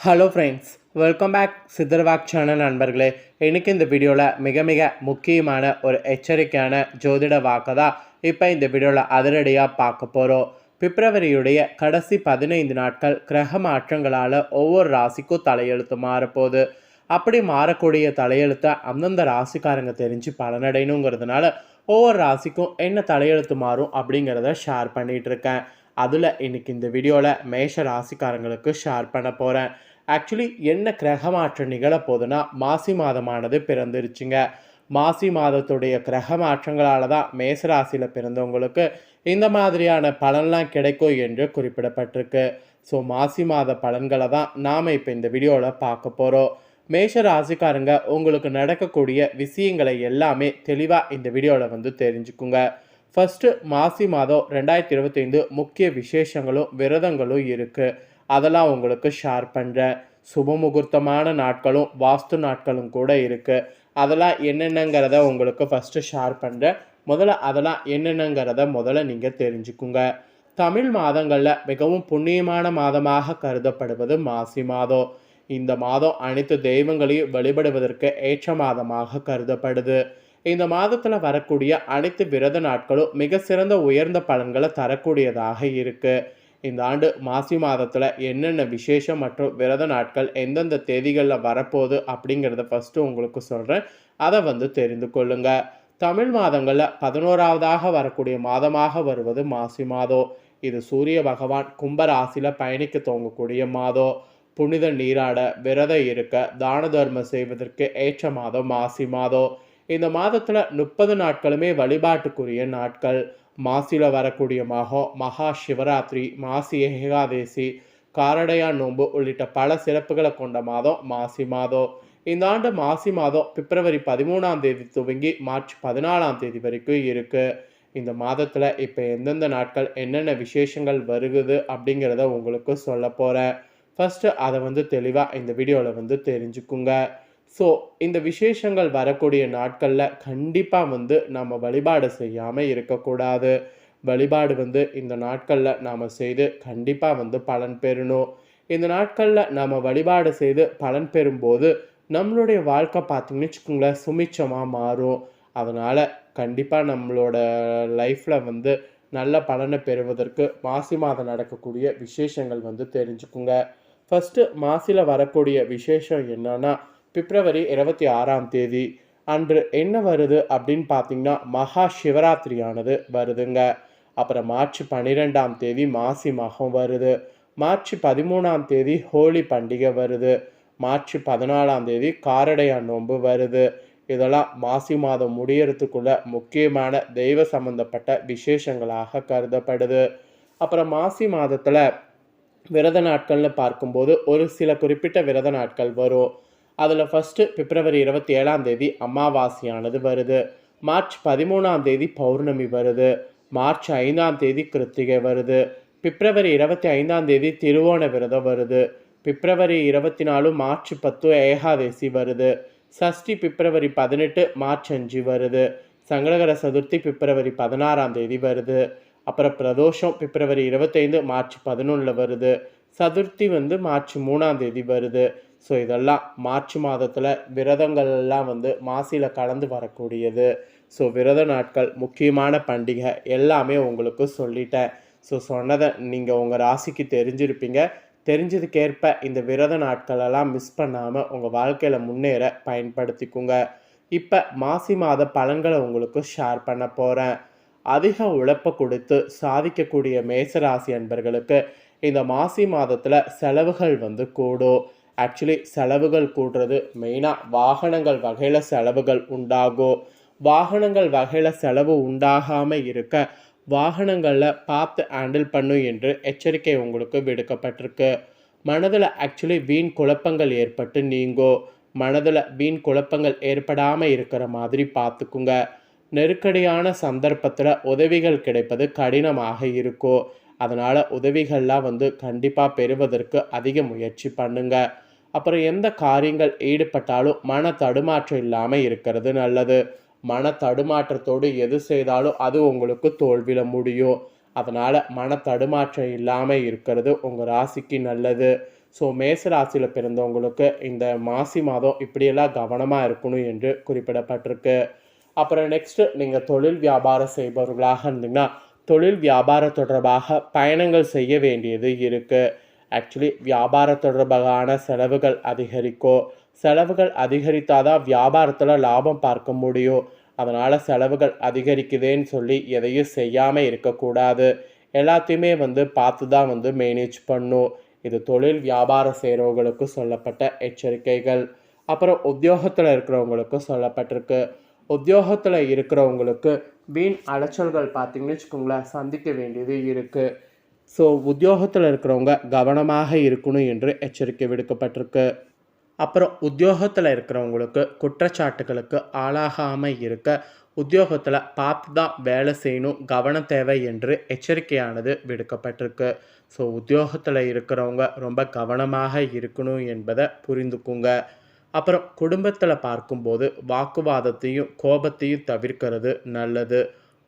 Hello friends welcome back சித்தர்வாக் channel நண்பர்களே. இன்றைக்கி இந்த வீடியோவில் மிக மிக முக்கியமான ஒரு எச்சரிக்கையான ஜோதிட வாக்கு தான் இப்போ இந்த வீடியோவில் அதிரடியாக பார்க்க போகிறோம் பிப்ரவரியுடைய கடைசி பதினைந்து நாட்கள் கிரக மாற்றங்களால் ஒவ்வொரு ராசிக்கும் தலையெழுத்து மாறப்போகுது. அப்படி மாறக்கூடிய தலையெழுத்தை அந்தந்த ராசிக்காரங்க தெரிஞ்சு பலனடையணுங்கிறதுனால ஒவ்வொரு ராசிக்கும் என்ன தலையெழுத்து மாறும் அப்படிங்கிறத ஷேர் பண்ணிகிட்டு இருக்கேன். அதில் இன்னைக்கு இந்த வீடியோவில் மேஷ ராசிக்காரங்களுக்கு ஷேர் பண்ண போகிறேன் ஆக்சுவலி என்ன கிரகமாற்றம் நிகழப்போகுதுன்னா மாசி மாதமானது பிறந்துருச்சுங்க. மாசி மாதத்துடைய கிரக மாற்றங்களால் தான் மேசராசியில் பிறந்தவங்களுக்கு இந்த மாதிரியான பலன்லாம் கிடைக்கும் என்று குறிப்பிடப்பட்டிருக்கு. ஸோ மாசி மாத பலன்களை தான் நாம் இப்போ இந்த வீடியோவில் பார்க்க போகிறோம் மேஷ ராசிக்காரங்க உங்களுக்கு நடக்கக்கூடிய விஷயங்களை எல்லாமே தெளிவாக இந்த வீடியோவில் வந்து தெரிஞ்சுக்குங்க. ஃபஸ்ட்டு மாசி மாதம் ரெண்டாயிரத்தி இருபத்தைந்து முக்கிய விசேஷங்களும் விரதங்களும் இருக்குது அதெல்லாம் உங்களுக்கு ஷேர் பண்ணுறேன் சுப முகூர்த்தமான நாட்களும் வாஸ்து நாட்களும் கூட இருக்குது அதெல்லாம் என்னென்னங்கிறத உங்களுக்கு ஃபஸ்ட்டு ஷேர் பண்ணுறேன் முதல்ல அதெல்லாம் என்னென்னங்கிறத முதல்ல நீங்கள் தெரிஞ்சுக்குங்க. தமிழ் மாதங்களில் மிகவும் புண்ணியமான மாதமாக கருதப்படுவது மாசி மாதம். இந்த மாதம் அனைத்து தெய்வங்களையும் வழிபடுவதற்கு ஏற்ற மாதமாக கருதப்படுது. இந்த மாதத்தில் வரக்கூடிய அனைத்து விரத நாட்களும் மிக சிறந்த உயர்ந்த பலன்களை தரக்கூடியதாக இருக்குது இந்த ஆண்டு மாசி மாதத்தில் என்னென்ன விசேஷம் மற்றும் விரத நாட்கள் எந்தெந்த தேதிகளில் வரப்போகுது அப்படிங்கிறத ஃபஸ்ட்டு உங்களுக்கு சொல்கிறேன் அதை வந்து தெரிந்து கொள்ளுங்கள் தமிழ் மாதங்களில் பதினோராவதாக வரக்கூடிய மாதமாக வருவது மாசி மாதம் இது சூரிய பகவான் கும்பராசியில் பயணிக்க துவங்கக்கூடிய மாதம் புனித நீராட விரதம் இருக்க தான தர்மம் செய்வதற்கு ஏற்ற மாதம் மாசி மாதம் இந்த மாதத்தில் முப்பது நாட்களுமே வழிபாட்டுக்குரிய நாட்கள். மாசியில் வரக்கூடிய மகோ மகா சிவராத்திரி மாசி ஏகாதேசி காரடையா நோன்பு உள்ளிட்ட பல சிறப்புகளை கொண்ட மாதம் மாசி மாதம். இந்த ஆண்டு மாசி மாதம் பிப்ரவரி பதிமூணாம் தேதி துவங்கி மார்ச் பதினாலாம் தேதி வரைக்கும் இருக்குது இந்த மாதத்தில் இப்போ எந்தெந்த நாட்கள் என்னென்ன விசேஷங்கள் வருகுது அப்படிங்கிறத உங்களுக்கு சொல்ல போகிறேன் ஃபஸ்ட்டு அதை வந்து தெளிவாக இந்த வீடியோவில் வந்து தெரிஞ்சுக்குங்க. ஸோ இந்த விசேஷங்கள் வரக்கூடிய நாட்களில் கண்டிப்பாக வந்து நம்ம வழிபாடு செய்யாமல் இருக்கக்கூடாது. வழிபாடு வந்து இந்த நாட்களில் நாம் செய்து கண்டிப்பாக வந்து பலன் பெறணும். இந்த நாட்களில் நாம் வழிபாடு செய்து பலன் பெறும்போது நம்மளுடைய வாழ்க்கை பார்த்திங்கன்னு வச்சுக்கோங்களேன் சுமிச்சமாக மாறும். அதனால் கண்டிப்பாக நம்மளோட லைஃப்பில் வந்து நல்ல பலனை பெறுவதற்கு மாசி மாதம் நடக்கக்கூடிய விசேஷங்கள் வந்து தெரிஞ்சுக்குங்க. ஃபஸ்ட்டு மாசியில் வரக்கூடிய விசேஷம் என்னன்னா பிப்ரவரி இருபத்தி ஆறாம் தேதி. அன்று என்ன வருது அப்படின்னு பார்த்தீங்கன்னா மகா சிவராத்திரியானது வருதுங்க. அப்புறம் மார்ச் பன்னிரெண்டாம் தேதி மாசி மகம் வருது. மார்ச் பதிமூணாம் தேதி ஹோலி பண்டிகை வருது. மார்ச் பதினாலாம் தேதி காரடையா நோன்பு வருது. இதெல்லாம் மாசி மாதம் முடியறதுக்குள்ள முக்கியமான தெய்வ சம்பந்தப்பட்ட விசேஷங்களாக கருதப்படுது. அப்புறம் மாசி மாதத்தில் விரத நாட்கள்னு பார்க்கும்போது ஒரு சில குறிப்பிட்ட விரத நாட்கள் வரும். அதில் ஃபஸ்ட்டு பிப்ரவரி இருபத்தி ஏழாம் தேதி அமாவாசையானது வருது. மார்ச் பதிமூணாம் தேதி பௌர்ணமி வருது. மார்ச் ஐந்தாம் தேதி கிருத்திகை வருது. பிப்ரவரி இருபத்தி ஐந்தாம் தேதி திருவோண விரதம் வருது. பிப்ரவரி இருபத்தி நாலு மார்ச் பத்து ஏகாதேசி வருது. சஷ்டி பிப்ரவரி பதினெட்டு மார்ச் அஞ்சு வருது. சங்கடகர சதுர்த்தி பிப்ரவரி பதினாறாம் தேதி வருது. அப்புறம் பிரதோஷம் பிப்ரவரி இருபத்தைந்து மார்ச் பதினொன்றில் வருது. சதுர்த்தி வந்து மார்ச் மூணாம் தேதி வருது. ஸோ இதெல்லாம் மார்ச் மாதத்தில் விரதங்கள் எல்லாம் வந்து மாசியில் கலந்து வரக்கூடியது. ஸோ விரத நாட்கள் முக்கியமான பண்டிகை எல்லாமே உங்களுக்கு சொல்லிட்டேன். ஸோ சொன்னதை நீங்கள் உங்கள் ராசிக்கு தெரிஞ்சிருப்பீங்க. தெரிஞ்சதுக்கேற்ப இந்த விரத நாட்களெல்லாம் மிஸ் பண்ணாமல் உங்கள் வாழ்க்கையில் முன்னேற பயன்படுத்திக்குங்க. இப்போ மாசி மாத பலன்களை உங்களுக்கு ஷேர் பண்ண போகிறேன் அதிக உழைப்பை கொடுத்து சாதிக்கக்கூடிய மேசராசி அன்பர்களுக்கு இந்த மாசி மாதத்தில் செலவுகள் வந்து கூடும். ஆக்சுவலி செலவுகள் கூடுறது மெயினாக வாகனங்கள் வகையில் செலவுகள் உண்டாகும் வாகனங்கள் வகையில் செலவு உண்டாகாமல் இருக்க வாகனங்களில் பார்த்து ஹேண்டில் பண்ணும் என்று எச்சரிக்கை உங்களுக்கு விடுக்கப்பட்டிருக்கு. மனதில் ஆக்சுவலி வீண் குழப்பங்கள் ஏற்பட்டு நீங்கோ மனதில் வீண் குழப்பங்கள் ஏற்படாமல் இருக்கிற மாதிரி பார்த்துக்குங்க. நெருக்கடியான சந்தர்ப்பத்தில் உதவிகள் கிடைப்பது கடினமாக இருக்கும் அதனால் உதவிகள்லாம் வந்து கண்டிப்பாக பெறுவதற்கு அதிக முயற்சி பண்ணுங்கள் அப்புறம் எந்த காரியங்கள் ஈடுபட்டாலும் மன தடுமாற்றம் இல்லாமல் இருக்கிறது நல்லது. மன தடுமாற்றத்தோடு எது செய்தாலும் அது உங்களுக்கு தோல்வியில் முடியும். அதனால் மன தடுமாற்றம் இல்லாமல் இருக்கிறது உங்கள் ராசிக்கு நல்லது. ஸோ மேச ராசியில் பிறந்தவங்களுக்கு இந்த மாசி மாதம் இப்படியெல்லாம் கவனமாக இருக்கணும் என்று குறிப்பிடப்பட்டிருக்கு. அப்புறம் நெக்ஸ்ட்டு நீங்கள் தொழில் வியாபாரம் செய்பவர்களாக இருந்தீங்கன்னா தொழில் வியாபாரம் தொடர்பாக பயணங்கள் செய்ய வேண்டியது இருக்குது ஆக்சுவலி வியாபாரம் தொடர்பான செலவுகள் அதிகரிக்கும் செலவுகள் அதிகரித்தாதான் வியாபாரத்தில் லாபம் பார்க்க முடியும் அதனால் செலவுகள் அதிகரிக்குதேன்னு சொல்லி எதையும் செய்யாமல் இருக்கக்கூடாது. எல்லாத்தையுமே வந்து பார்த்து தான் வந்து மேனேஜ் பண்ணும். இது தொழில் வியாபாரம் செய்கிறவங்களுக்கு சொல்லப்பட்ட எச்சரிக்கைகள். அப்புறம் உத்தியோகத்தில் இருக்கிறவங்களுக்கு சொல்லப்பட்டிருக்கு. உத்தியோகத்தில் இருக்கிறவங்களுக்கு வீண் அலைச்சல்கள் பார்த்தீங்கன்னு வச்சுக்கோங்களேன் சந்திக்க வேண்டியது இருக்குது ஸோ உத்தியோகத்தில் இருக்கிறவங்க கவனமாக இருக்கணும் என்று எச்சரிக்கை விடுக்கப்பட்டிருக்கு. அப்புறம் உத்தியோகத்தில் இருக்கிறவங்களுக்கு குற்றச்சாட்டுகளுக்கு ஆளாகாமல் இருக்க உத்தியோகத்தில் பார்த்து தான் வேலை செய்யணும் கவனம் தேவை என்று எச்சரிக்கையானது விடுக்கப்பட்டிருக்கு. ஸோ உத்தியோகத்தில் இருக்கிறவங்க ரொம்ப கவனமாக இருக்கணும் என்பதை புரிந்துக்குங்க. அப்புறம் குடும்பத்தில் பார்க்கும்போது வாக்குவாதத்தையும் கோபத்தையும் தவிர்க்கிறது நல்லது.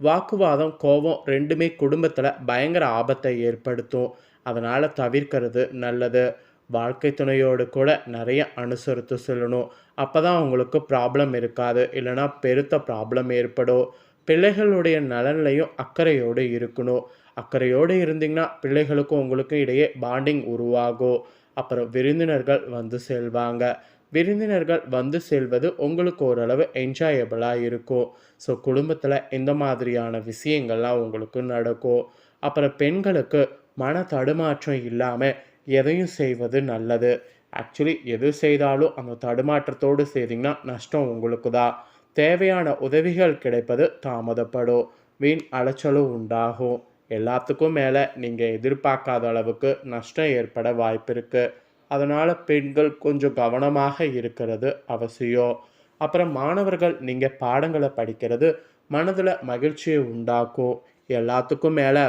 வாக்குவாதம் கோபம் ரெண்டுமே குடும்பத்தில் பயங்கர ஆபத்தை ஏற்படுத்தும். அதனால் தவிர்க்கிறது நல்லது. வாழ்க்கை துணையோடு கூட நிறைய அனுசரித்து செல்லணும். அப்போ தான் அவங்களுக்கு ப்ராப்ளம் இருக்காது. இல்லைனா பெருத்த ப்ராப்ளம் ஏற்படும். பிள்ளைகளுடைய நலன்லையும் அக்கறையோடு இருக்கணும். அக்கறையோடு இருந்தீங்கன்னா பிள்ளைகளுக்கும் உங்களுக்கும் இடையே பாண்டிங் உருவாகும். அப்புறம் விருந்தினர்கள் வந்து செல்வாங்க விருந்தினர்கள் வந்து செல்வது உங்களுக்கு ஓரளவு என்ஜாயபிளாக இருக்கும். ஸோ குடும்பத்தில் இந்த மாதிரியான விஷயங்கள்லாம் உங்களுக்கு நடக்கும். அப்புறம் பெண்களுக்கு மன தடுமாற்றம் இல்லாமல் எதையும் செய்வது நல்லது. ஆக்சுவலி எது செய்தாலும் அந்த தடுமாற்றத்தோடு செய்தீங்கன்னா நஷ்டம் உங்களுக்கு தான். தேவையான உதவிகள் கிடைப்பது தாமதப்படும். வீண் அலைச்சலும் உண்டாகும். எல்லாத்துக்கும் மேலே நீங்கள் எதிர்பார்க்காத அளவுக்கு நஷ்டம் ஏற்பட வாய்ப்பு இருக்குது அதனால் பெண்கள் கொஞ்சம் கவனமாக இருக்கிறது அவசியம். அப்புறம் மாணவர்கள் நீங்கள் பாடங்களை படிக்கிறது மனதில் மகிழ்ச்சியை உண்டாக்கும். எல்லாத்துக்கும் மேலே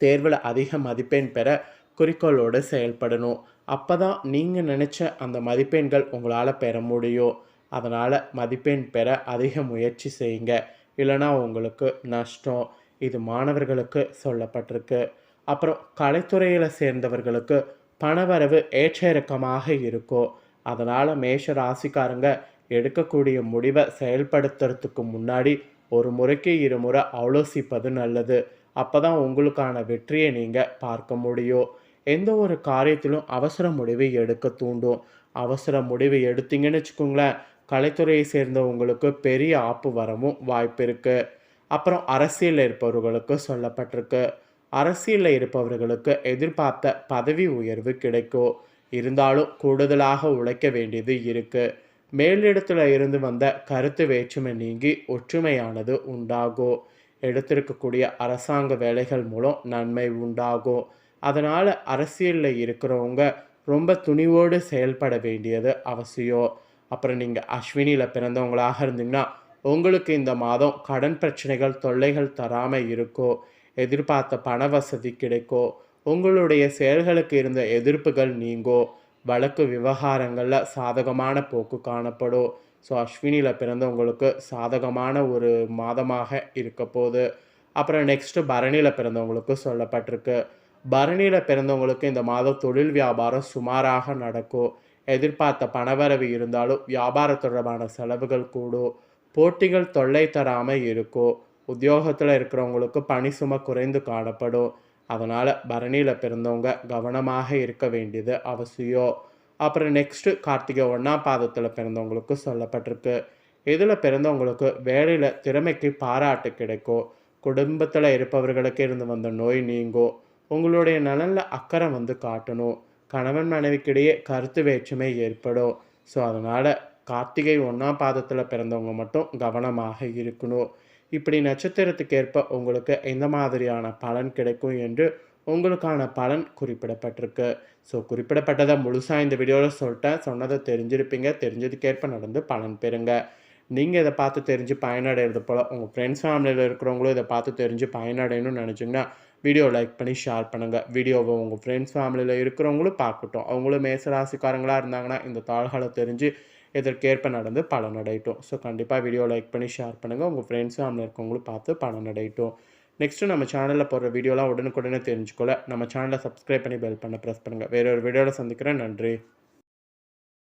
தேர்வில் அதிக மதிப்பெண் பெற குறிக்கோளோடு செயல்படணும். அப்போ தான் நீங்கள் நினச்ச அந்த மதிப்பெண்கள் உங்களால் பெற முடியும். அதனால் மதிப்பெண் பெற அதிக முயற்சி செய்யுங்க. இல்லைனா உங்களுக்கு நஷ்டம். இது மாணவர்களுக்கு சொல்லப்பட்டிருக்கு. அப்புறம் கலைத்துறையில் சேர்ந்தவர்களுக்கு பணவரவு ஏற்ற இறக்கமாக இருக்கும் அதனால் மேஷ ராசிக்காரங்க எடுக்கக்கூடிய முடிவை செயல்படுத்துறதுக்கு முன்னாடி ஒரு முறைக்கு இருமுறை ஆலோசிப்பது நல்லது. அப்போ தான் உங்களுக்கான வெற்றியை நீங்கள் பார்க்க முடியும். எந்த ஒரு காரியத்திலும் அவசர முடிவை எடுக்க தூண்டும். அவசர முடிவு எடுத்தீங்கன்னு வச்சுக்கோங்களேன் கலைத்துறையை சேர்ந்தவங்களுக்கு பெரிய ஆப்பு வரவும் வாய்ப்பு இருக்குது அப்புறம் அரசியல் இருப்பவர்களுக்கு சொல்லப்பட்டிருக்கு. அரசியலில் இருப்பவர்களுக்கு எதிர்பார்த்த பதவி உயர்வு கிடைக்கும் இருந்தாலும் கூடுதலாக உழைக்க வேண்டியது இருக்குது மேலிடத்தில் இருந்து வந்த கருத்து வேற்றுமை நீங்கி ஒற்றுமையானது உண்டாகும் எடுத்திருக்கக்கூடிய அரசாங்க வேலைகள் மூலம் நன்மை உண்டாகும் அதனால் அரசியலில் இருக்கிறவங்க ரொம்ப துணிவோடு செயல்பட வேண்டியது அவசியம் அப்புறம் நீங்கள் அஸ்வினியில் பிறந்தவங்களாக இருந்தீங்கன்னா உங்களுக்கு இந்த மாதம் கடன் பிரச்சனைகள் தொல்லைகள் தராமல் இருக்கோ? எதிர்பார்த்த பண வசதி கிடைக்கோ உங்களுடைய செயல்களுக்கு இருந்த எதிர்ப்புகள் நீங்கோ வழக்கு விவகாரங்களில் சாதகமான போக்கு காணப்படும் ஸோ அஸ்வினியில் பிறந்தவங்களுக்கு சாதகமான ஒரு மாதமாக இருக்க போகுது அப்புறம் நெக்ஸ்ட்டு பரணியில் பிறந்தவங்களுக்கு சொல்லப்பட்டிருக்கு. பரணியில் பிறந்தவங்களுக்கு இந்த மாதம் தொழில் வியாபாரம் சுமாராக நடக்கும் எதிர்பார்த்த பணவரவு இருந்தாலும் வியாபார தொடர்பான செலவுகள் கூடும் போட்டிகள் தொல்லை தராமல் இருக்கும் உத்தியோகத்தில் இருக்கிறவங்களுக்கு பணி சுமை குறைந்து காணப்படும். அதனால் பரணியில் பிறந்தவங்க கவனமாக இருக்க வேண்டியது அவசியம். அப்புறம் நெக்ஸ்ட்டு கார்த்திகை ஒன்றாம் பாதத்தில் பிறந்தவங்களுக்கு சொல்லப்பட்டிருக்கு. இதில் பிறந்தவங்களுக்கு வேலையில் திறமைக்கு பாராட்டு கிடைக்கும். குடும்பத்தில் இருப்பவர்களுக்கு இருந்து வந்த நோய் நீங்கும். உங்களுடைய நலனில் அக்கறை வந்து காட்டணும். கணவன் மனைவிக்கிடையே கருத்து வேற்றுமை ஏற்படும். ஸோ அதனால் கார்த்திகை ஒன்றாம் பாதத்தில் பிறந்தவங்க மட்டும் கவனமாக இருக்கணும். இப்படி நட்சத்திரத்துக்கு ஏற்ப உங்களுக்கு எந்த மாதிரியான பலன் கிடைக்கும் என்று உங்களுக்கான பலன் குறிப்பிடப்பட்டிருக்கு. ஸோ குறிப்பிடப்பட்டதை முழுசாக இந்த வீடியோவில் சொல்லிட்டேன் சொன்னதை தெரிஞ்சிருப்பீங்க. தெரிஞ்சதுக்கேற்ப நடந்து பலன் பெறுங்க. நீங்கள் இதை பார்த்து தெரிஞ்சு பயனடைகிறது போல் உங்கள் ஃப்ரெண்ட்ஸ் ஃபேமிலியில் இருக்கிறவங்களும் இதை பார்த்து தெரிஞ்சு பயனடையணும்னு நினச்சிங்கன்னா வீடியோ லைக் பண்ணி ஷேர் பண்ணுங்கள் வீடியோவை உங்கள் ஃப்ரெண்ட்ஸ் ஃபேமிலியில் இருக்கிறவங்களும் பார்க்கட்டும். அவங்களும் மேசராசிக்காரங்களாக இருந்தாங்கன்னா இந்த தாள்களை தெரிஞ்சு இதற்கேற்ப நடந்து பலனடையட்டும் ஸோ கண்டிப்பாக வீடியோ லைக் பண்ணி ஷேர் பண்ணுங்கள் உங்கள் ஃப்ரெண்ட்ஸும் அங்கே இருக்கவங்களும் பார்த்து பலனடையட்டும் நெக்ஸ்ட்டு நம்ம சேனலில் போடுற வீடியோலாம் உடனுக்குடனே தெரிஞ்சுக்கொள்ள நம்ம சேனலை சப்ஸ்கிரைப் பண்ணி பெல் பண்ண ப்ரெஸ் பண்ணுங்கள் வேற ஒரு வீடியோவில் சந்திக்கிறேன். நன்றி.